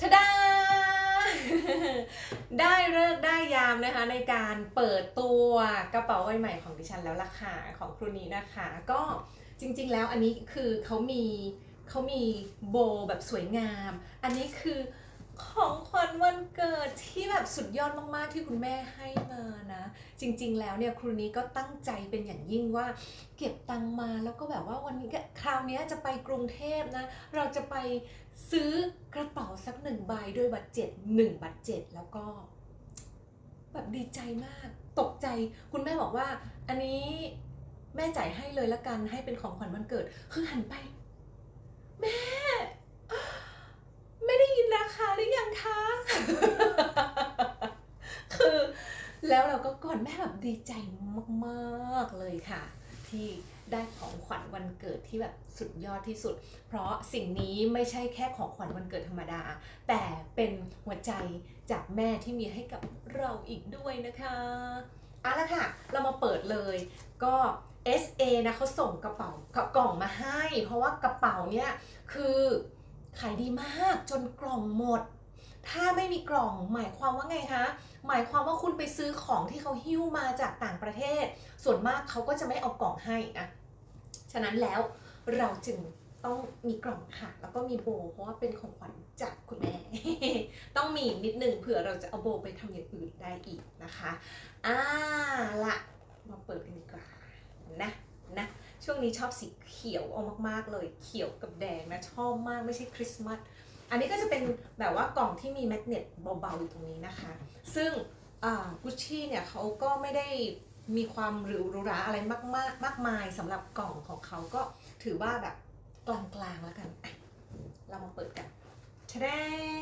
ทดา ได้เลิกได้ยามนะคะในการเปิดตัวกระเป๋าใบใหม่ของดิฉันแล้วล่ะค่ะของครูนี้นะคะ ก็จริงๆแล้วอันนี้คือเขามีเขามีโบแบบสวยงาม อันนี้คือของ วันเกิดที่แบบสุดยอดมากๆที่คุณแม่ให้มานะ จริง ๆ แล้วเนี่ยครูนี้ก็ตั้งใจเป็นอย่างยิ่งว่า เก็บตังมาแล้วก็แบบว่าวันนี้คราวนี้จะไปกรุงเทพนะ เราจะไปซื้อกระเป๋าสักหนึ่งใบด้วยบัตรเจ็ดหนึ่งบัตรเจ็ดแล้วก็ แบบดีใจมาก ตกใจคุณแม่บอกว่า อันนี้แม่จ่ายให้เลยละกันให้เป็นของขวัญวันเกิด คือหันไป แม่ ไม่ได้ยินราคาหรือยังคะ คือ แล้ว เราก็ก่อนแม่แบบดีใจมากๆเลยค่ะ ที่ได้ของขวัญวันเกิดที่แบบสุดยอดที่สุด เพราะสิ่งนี้ไม่ใช่แค่ของขวัญวันเกิดธรรมดา แต่เป็นหัวใจจากแม่ที่มีให้กับเราอีกด้วยนะคะเอาละค่ะ เรามาเปิดเลยก็ SA นะเขาส่งกระเป๋ากล่องมาให้ เพราะว่ากระเป๋าเนี่ยคือขายดีมากจนกล่องหมด ถ้าไม่มีกล่องหมายความว่าไงคะ หมายความว่าคุณไปซื้อของที่เขาหิ้วมาจากต่างประเทศ ส่วนมากเขาก็จะไม่เอากล่องให้อะฉะนั้นแล้วเราจึงต้องมีกล่องค่ะ แล้วก็มีโบ เพราะว่าเป็นของขวัญจากคุณแม่ต้องมีนิดนึงเผื่อเราจะเอาโบไปทำอย่างอื่นได้อีกนะคะอ่าละมาเปิดกันดีกว่านะนะช่วงนี้ชอบสีเขียวเอามากๆเลย เขียวกับแดงนะชอบมากไม่ใช่คริสต์มาส อันนี้ก็จะเป็นแบบว่ากล่องที่มีแมกเนตเบาๆอยู่ตรงนี้นะคะ ซึ่งกุชชี่เนี่ยเขาก็ไม่ได้มีความหรูหร,ราอะไรมากมากๆมากมายสำหรับกล่องของเขาก็ถือว่าแบบกลางๆแล้วกันเรามาเปิดกันชแด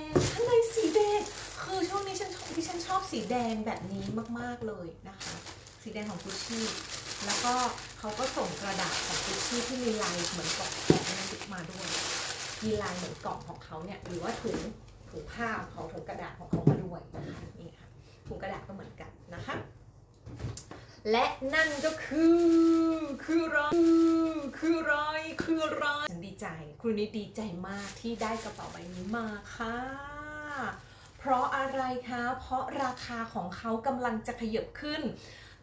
งข้างในสีแดง คือช่วงนี้ฉันชอบที่ฉันชอบสีแดงแบบนี้มากๆเลยนะคะ สีแดงของกุชชี่ แล้วก็เขาก็ส่งกระดาษของกุชชี่ที่มีลายเหมือนกล่องแกะนั้นมาด้วย มีลายเหมือนกล่องของเขาเนี่ยหรือว่าถุงถุงผ้าของเขาถุงกระดาษของเขามาด้วยนะคะนี่ค่ะถุงกระดาษก็เหมือนกันนะคะ และนั่นก็คือคือรอะไรคือรอะไรคือรอะไรฉันดีใจครูนี้ดีใจมากที่ได้กระเป๋าใบนี้มาค่ะเพราะอะไรคะ เพราะราคาของเขากำลังจะขยับขึ้น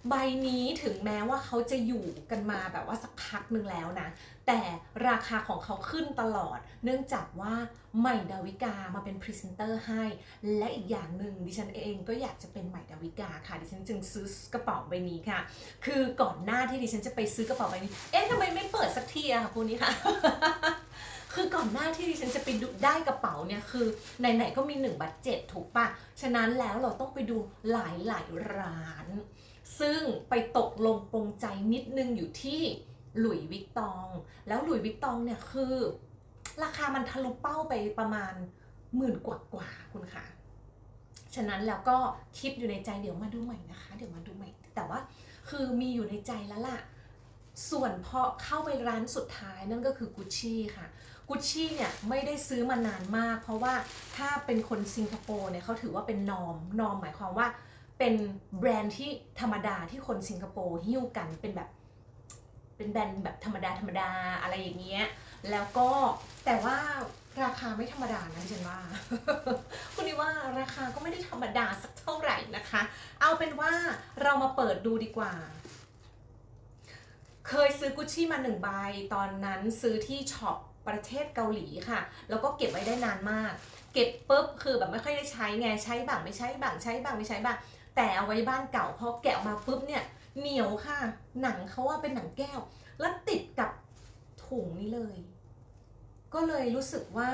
ใบนี้ถึงแม้ว่าเขาจะอยู่กันมาแบบว่าสักพักหนึ่งแล้วนะ แต่ราคาของเขาขึ้นตลอด เนื่องจากว่าใหม่ดาวิกามาเป็นพรีเซนเตอร์ให้ และอีกอย่างหนึ่งดิฉันเองก็อยากจะเป็นใหม่ดาวิกาค่ะ ดิฉันจึงซื้อกระเป๋าใบนี้ค่ะ คือก่อนหน้าที่ดิฉันจะไปซื้อกระเป๋าใบนี้ เอ๊ะทำไมไม่เปิดสักทีอะค่ะคุณนี้ค่ะคือก่อนหน้าที่ดิฉันจะไปดูได้กระเป๋าเนี่ย คือไหนๆก็มี1บัตเจ็ดถูกปะฉะนั้นแล้วเราต้องไปดูหลายๆร้าน ซึ่งไปตกลงปรงใจนิดนึงอยู่ที่หลุยวิกตอง แล้วหลุยวิกตองเนี่ยคือ ราคามันทะลุเป้าไปประมาณหมื่นกว่ากว่าคุณค่ะ ฉะนั้นแล้วก็คิดอยู่ในใจเดี๋ยวมาดูใหม่นะคะ เดี๋ยวมาดูใหม่ แต่ว่าคือมีอยู่ในใจแล้วล่ะ ส่วนพอเข้าไปร้านสุดท้ายนั่นก็คือกุชชี่ค่ะกุชชี่เนี่ยไม่ได้ซื้อมานานมาก เพราะว่าถ้าเป็นคนสิงคโปร์เนี่ยเขาถือว่าเป็นนอมนอมหมายความว่า เป็นแบรนด์ที่ธรรมดาที่คนสิงคโปร์หิ้วกันเป็นแบบเป็นแบรนด์แบบธรรมดาธรรมดาอะไรอย่างเงี้ยแล้วก็แต่ว่าราคาไม่ธรรมดานะฉันว่า คุณนี่ว่าราคาก็ไม่ได้ธรรมดาสักเท่าไหร่นะคะ เอาเป็นว่าเรามาเปิดดูดีกว่า เคยซื้อกุชชี่มาหนึ่งใบตอนนั้นซื้อที่ช็อปประเทศเกาหลีค่ะ แล้วก็เก็บไว้ได้นานมาก เก็บปุ๊บคือแบบไม่ค่อยได้ใช้ไงใช้บ้างไม่ใช้บ้างใช้บ้างไม่ใช้บ้าง แต่เอาไว้บ้านเก่าพอแกะออกมาปุ๊บเนี่ยเหนียวค่ะ หนังเขาว่าเป็นหนังแก้ว แล้วติดกับถุงนี้เลย ก็เลยรู้สึกว่า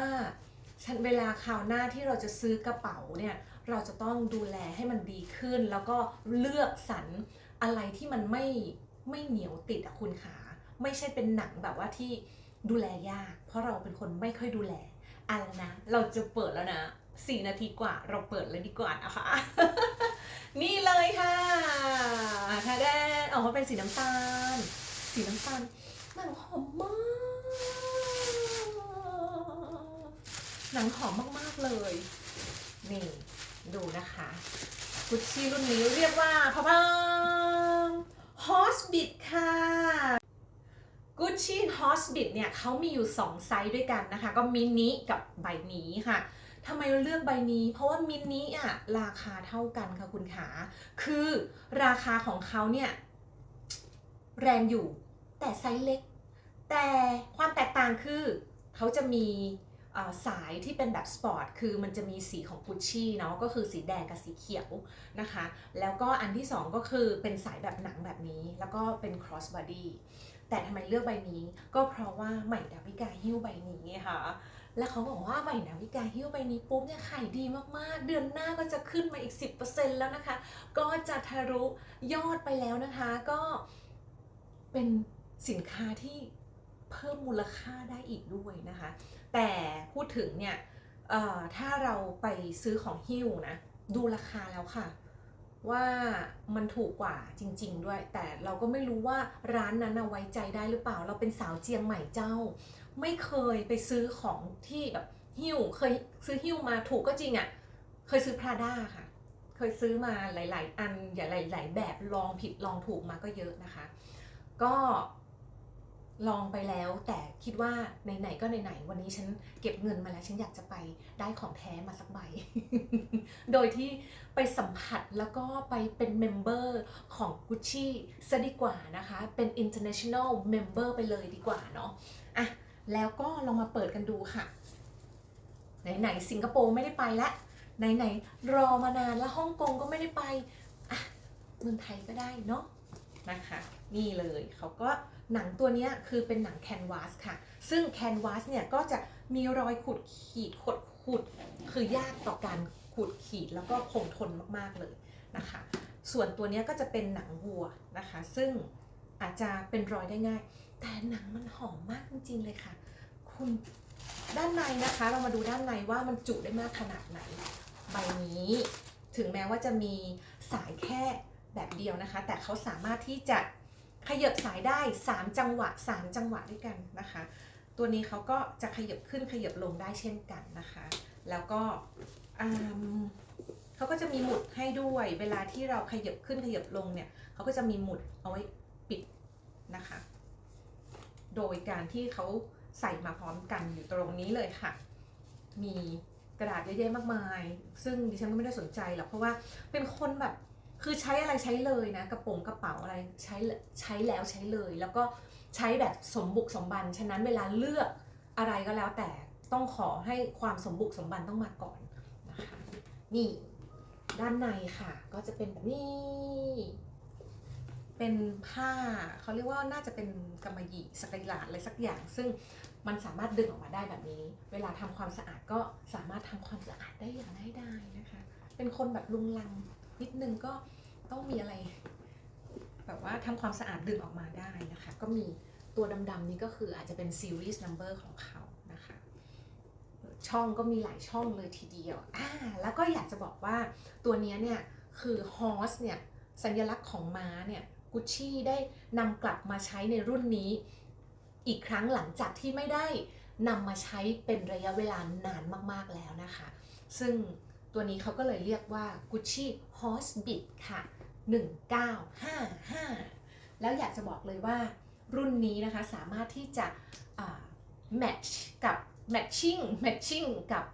ฉันเวลาคราวหน้าที่เราจะซื้อกระเป๋าเนี่ยเราจะต้องดูแลให้มันดีขึ้น แล้วก็เลือกสรรอะไรที่มันไม่ไม่เหนียวติดอะคุณขาไม่ใช่เป็นหนังแบบว่าที่ดูแลยาก เพราะเราเป็นคนไม่ค่อยดูแลเอะไรนะ เราจะเปิดแล้วนะ สี่นาทีกว่าเราเปิดเลยดีกว่านะคะ นี่เลยค่ะค่ะแดนออกมาเป็นสีน้ำตาล สีน้ำตาลหนังหอมมาก หนังหอมมากๆเลย นี่ดูนะคะกุชชี่รุ่นนี้เรียกว่าพะพังฮอสบิทค่ะกุชชี่ฮอสบิทเนี่ยเขามีอยู่ 2 ไซส์ด้วยกันนะคะ ก็มินิกับใบนี้ค่ะ ทำไมเราเลือกใบนี้ เพราะว่ามินิอะราคาเท่ากันค่ะคุณขาคือราคาของเขาเนี่ยแรงอยู่ แต่ไซส์เล็ก แต่ความแตกต่างคือเขาจะมีสายที่เป็นแบบสปอร์ต คือมันจะมีสีของกุชชี่เนาะ ก็คือสีแดงกับสีเขียวนะคะ แล้วก็อันที่สองก็คือเป็นสายแบบหนังแบบนี้ แล้วก็เป็น cross body แต่ทำไมเลือกใบนี้ ก็เพราะว่าใหม่ดาวิกาหิ้วใบนี้ไงค่ะ แล้วเขาบอกว่าใหม่ดาวิกาหิ้วใบนี้ปุ๊บเนี่ยขายดีมากๆ เดือนหน้าก็จะขึ้นมาอีก 10%แล้วนะคะ ก็จะทะลุยอดไปแล้วนะคะ ก็เป็นสินค้าที่เพิ่มมูลค่าได้อีกด้วยนะคะ แต่พูดถึงเนี่ยถ้าเราไปซื้อของหิ้วนะ ดูราคาแล้วค่ะ ว่ามันถูกกว่าจริง ๆ ด้วย แต่เราก็ไม่รู้ว่าร้านนั้นนะไว้ใจได้หรือเปล่า เราเป็นสาวเจียงใหม่เจ้า ไม่เคยไปซื้อของที่แบบหิ้วเคยซื้อหิ้วมาถูกก็จริงอะ่ะ เคยซื้อพราด้าค่ะ เคยซื้อมาหลาย ๆ อันอย่าหลาย ๆ แบบลองผิดลองถูกมาก็เยอะนะคะ ก็ลองไปแล้วแต่คิดว่าไหนๆก็ไหนๆวันนี้ฉันเก็บเงินมาแล้ว ฉันอยากจะไปได้ของแท้มาสักใบ โดยที่ไปสัมผัสแล้วก็ไปเป็นเมมเบอร์ของ Gucci ซะดีกว่านะคะ เป็น international member ไปเลยดีกว่าเนาะอะ แล้วก็ลองมาเปิดกันดูค่ะ ไหนๆสิงคโปร์ไม่ได้ไปละไหนๆรอมานานแล้วฮ่องกงก็ไม่ได้ไปอะเมืองไทยก็ได้เนาะนะคะนี่เลยเขาก็หนังตัวนี้คือเป็นหนังแคนวาสค่ะ ซึ่งแคนวาสเนี่ยก็จะมีรอยขูดขีดขดขูดคือยากต่อการขูดขีดแล้วก็คงทนมากๆเลยนะคะ ส่วนตัวนี้ก็จะเป็นหนังวัวนะคะ ซึ่ง อาจจะเป็นรอยได้ง่าย แต่หนังมันหอมมากจริงๆเลยค่ะ คุณด้านในนะคะ เรามาดูด้านในว่ามันจุได้มากขนาดไหน ใบนี้ ถึงแม้ว่าจะมีสายแค่แบบเดียวนะคะ แต่เขาสามารถที่จะขยับสายได้ 3 จังหวะ 3 จังหวะด้วยกันนะคะ ตัวนี้เขาก็จะขยับขึ้นขยับลงได้เช่นกันนะคะ แล้วก็เขาก็จะมีหมุดให้ด้วย เวลาที่เราขยับขึ้นขยับลงเนี่ยเขาก็จะมีหมุดเอาไว้ ปิดนะคะ โดยการที่เขาใส่มาพร้อมกันอยู่ตรงนี้เลยค่ะ มีกระดาษเยอะแยะมากมาย ซึ่งดิฉันก็ไม่ได้สนใจหรอกเพราะว่าเป็นคนแบบคือใช้อะไรใช้เลยนะ กระโปรงกระเป๋าอะไรใช้ใช้แล้วใช้เลย แล้วก็ใช้แบบสมบุกสมบัน ฉะนั้นเวลาเลือกอะไรก็แล้วแต่ต้องขอให้ความสมบุกสมบันต้องมาก่อนนะคะนี่ด้านในค่ะ ก็จะเป็นแบบนี้ เป็นผ้าเขาเรียกว่าน่าจะเป็นกำมะหยี่สกรีลาดอะไรสักอย่าง ซึ่งมันสามารถดึงออกมาได้แบบนี้ เวลาทำความสะอาดก็สามารถทำความสะอาดได้อย่างง่ายดายนะคะ เป็นคนแบบลุงลังนิดนึงก็ต้องมีอะไร แบบว่าทำความสะอาดดึงออกมาได้นะคะ ก็มีตัวดำๆนี้ก็คืออาจจะเป็น series number ของเขานะคะช่องก็มีหลายช่องเลยทีเดียวอ่าแล้วก็อยากจะบอกว่าตัวนี้เนี่ยคือ horse เนี่ยสัญลักษณ์ของม้าเนี่ย กุชชี่ได้นำกลับมาใช้ในรุ่นนี้ อีกครั้งหลังจากที่ไม่ได้นำมาใช้เป็นระยะเวลานานมากๆแล้วนะคะ ซึ่งตัวนี้เขาก็เลยเรียกว่า Gucci Horse Beat ค่ะ 1955 แล้วอยากจะบอกเลยว่ารุ่นนี้นะคะสามารถที่จะแมทช์กับ matching matching กับ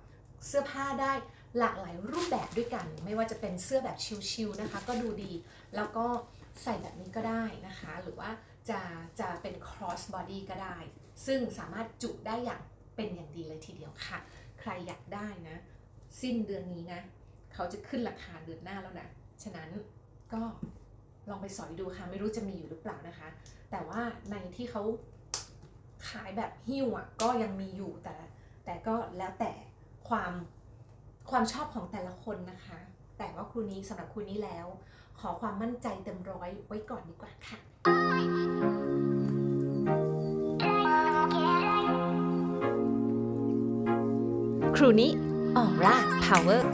เสื้อผ้าได้หลากหลายรูปแบบด้วยกัน ไม่ว่าจะเป็นเสื้อแบบชิลๆนะคะ ก็ดูดี แล้วก็ ใส่แบบนี้ก็ได้นะคะ หรือว่าจะจะเป็น cross body ก็ได้ ซึ่งสามารถจุได้อย่างเป็นอย่างดีเลยทีเดียวค่ะ ใครอยากได้นะ สิ้นเดือนนี้นะ เขาจะขึ้นราคาเดือนหน้าแล้วนะ ฉะนั้นก็ลองไปสอยดูค่ะ ไม่รู้จะมีอยู่หรือเปล่านะคะ แต่ว่าในที่เขาขายแบบหิ้วอะก็ยังมีอยู่แต่แต่ก็แล้วแต่ความความชอบของแต่ละคนนะคะ แต่ว่าครูนี้สำหรับครูนี้แล้ว ขอความมั่นใจเต็มร้อยไว้ก่อนดีกว่าค่ะครูนี้ออร่าพาวเวอร์